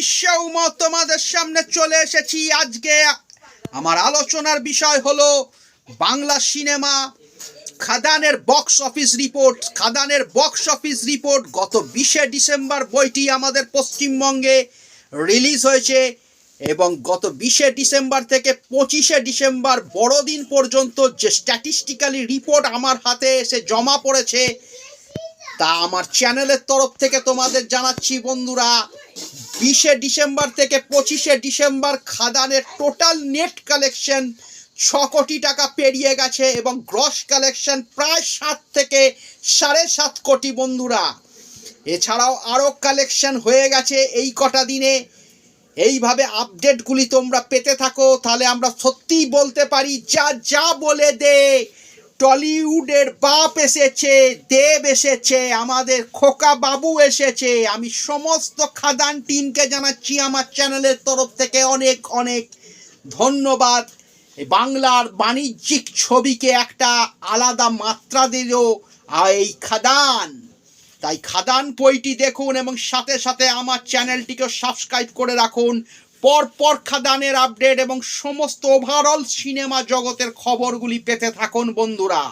আমি সৌম তোমাদের সামনে চলে এসেছি আজকে। আমার আলোচনার বিষয় হলো বাংলা সিনেমা খাদানের বক্স অফিস রিপোর্ট। খাদানের বক্স অফিস রিপোর্ট গত বিশে ডিসেম্বর বইটি আমাদের পশ্চিমবঙ্গে রিলিজ হয়েছে এবং গত বিশে ডিসেম্বর থেকে পঁচিশে ডিসেম্বর বড়দিন পর্যন্ত যে স্ট্যাটিস্টিক্যালি রিপোর্ট আমার হাতে এসে জমা পড়েছে, তা আমার চ্যানেলের তরফ থেকে তোমাদের জানাচ্ছি বন্ধুরা। বিশে ডিসেম্বর থেকে পঁচিশে ডিসেম্বর খাদানের টোটাল নেট কালেকশন ছ কোটি টাকা পেরিয়ে গেছে এবং গ্রস কালেকশন প্রায় সাত থেকে সাড়ে সাত কোটি বন্ধুরা। এছাড়াও আরও কালেকশন হয়ে গেছে এই কটা দিনে। এইভাবে আপডেটগুলি তোমরা পেতে থাকো, তাহলে আমরা সত্যিই বলতে পারি, যা যা বলে দে টলিউডের বাপ এসেছে, দেব এসেছে, আমাদের খোকা বাবু এসেছে। আমি সমস্ত খাদান টিমকে জানাচ্ছি আমার চ্যানেলের তরফ থেকে অনেক অনেক ধন্যবাদ। বাংলার বাণিজ্যিক ছবিকে একটা আলাদা মাত্রা দিল এই খাদান। তাই খাদান বইটি দেখুন এবং সাথে সাথে আমার চ্যানেলটিকে সাবস্ক্রাইব করে রাখুন। পর পর খাদানের আপডেট এবং সমস্ত ওভারঅল সিনেমা জগতের খবরগুলি পেতে থাকুন বন্ধুরা।